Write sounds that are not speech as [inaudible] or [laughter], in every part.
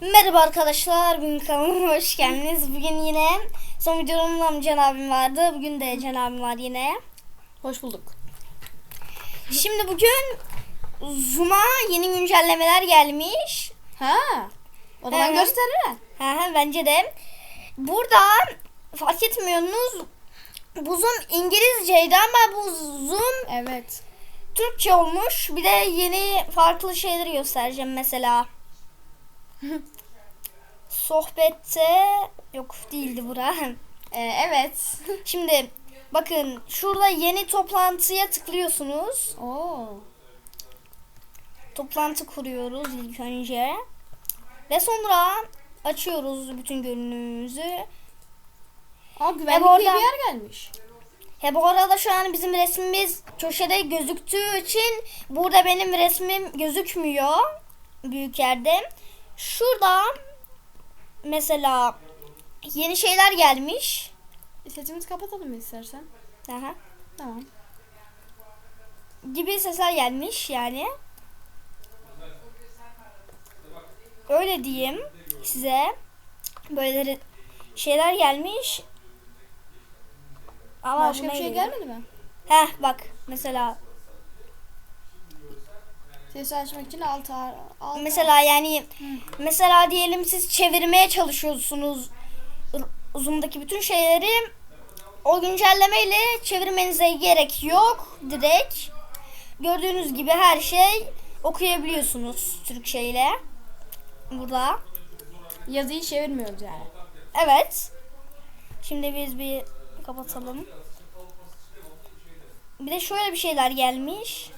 Merhaba arkadaşlar, bugün kanalıma hoş geldiniz. Bugün yine son videomda Can abim vardı. Bugün de Can abim var yine. Hoş bulduk. Şimdi bugün Zoom'a yeni güncellemeler gelmiş. Ha. O zaman Evet. gösterir. Hı hı, bence de. Burada fark etmiyorsunuz bu Zoom İngilizceydi ama bu Zoom Evet. Türkçe olmuş. Bir de yeni farklı şeyleri göstereceğim mesela. Sohbette yok değildi bura. Ee, evet. Şimdi bakın şurada yeni toplantıya tıklıyorsunuz. Oo. Toplantı kuruyoruz ilk önce. Ve sonra açıyoruz bütün görünümümüzü. Aa güvenlikli orada- bir yer gelmiş. He bu arada şu an bizim resmimiz köşede gözüktüğü için burada benim resmim gözükmüyor büyük yerde. Şurada mesela yeni şeyler gelmiş. Sesimizi kapatalım mı istersen? Aha. Tamam. Gibi sesler gelmiş yani. Öyle diyeyim size. Böyle şeyler gelmiş. Ama Başka bir şey gelmedi mi? Heh bak mesela Açmak için alt alt Mesela yani mesela diyelim siz çevirmeye çalışıyorsunuz Zoom'daki bütün şeyleri o güncellemeyle çevirmenize gerek yok direkt. Gördüğünüz gibi her şey okuyabiliyorsunuz Türkçe ile. Burada. yazıyı çevirmiyoruz yani. Evet. Şimdi biz bir kapatalım. Bir de şöyle bir şeyler gelmiş.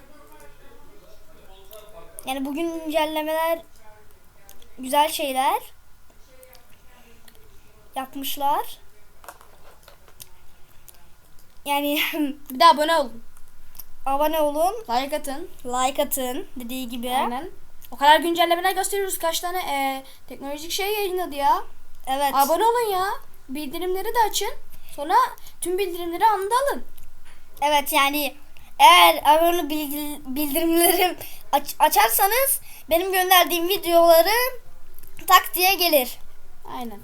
Yani bugün güncellemeler güzel şeyler yapmışlar. Yani [laughs] Bir de abone olun. abone olun, Like atın. like atın dediği gibi. Aynen. O kadar güncellemeler gösteriyoruz. Kaç tane e, teknolojik şey yayınladı ya. Evet. Abone olun ya. Bildirimleri de açın. Sonra tüm bildirimleri anında alın. Evet yani eğer abone bildirimleri aç- açarsanız benim gönderdiğim videoları tak diye gelir. Aynen.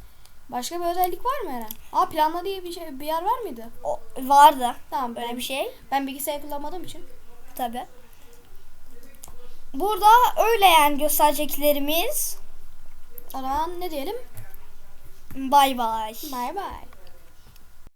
Başka bir özellik var mı Eren? Aa planla diye bir şey bir yer var mıydı? O, vardı Tamam böyle bir şey Ben bilgisayar kullanmadığım için. tabi. Burada öyle yani göstereceklerimiz. O zaman ne diyelim? Bay bay. Bye bye.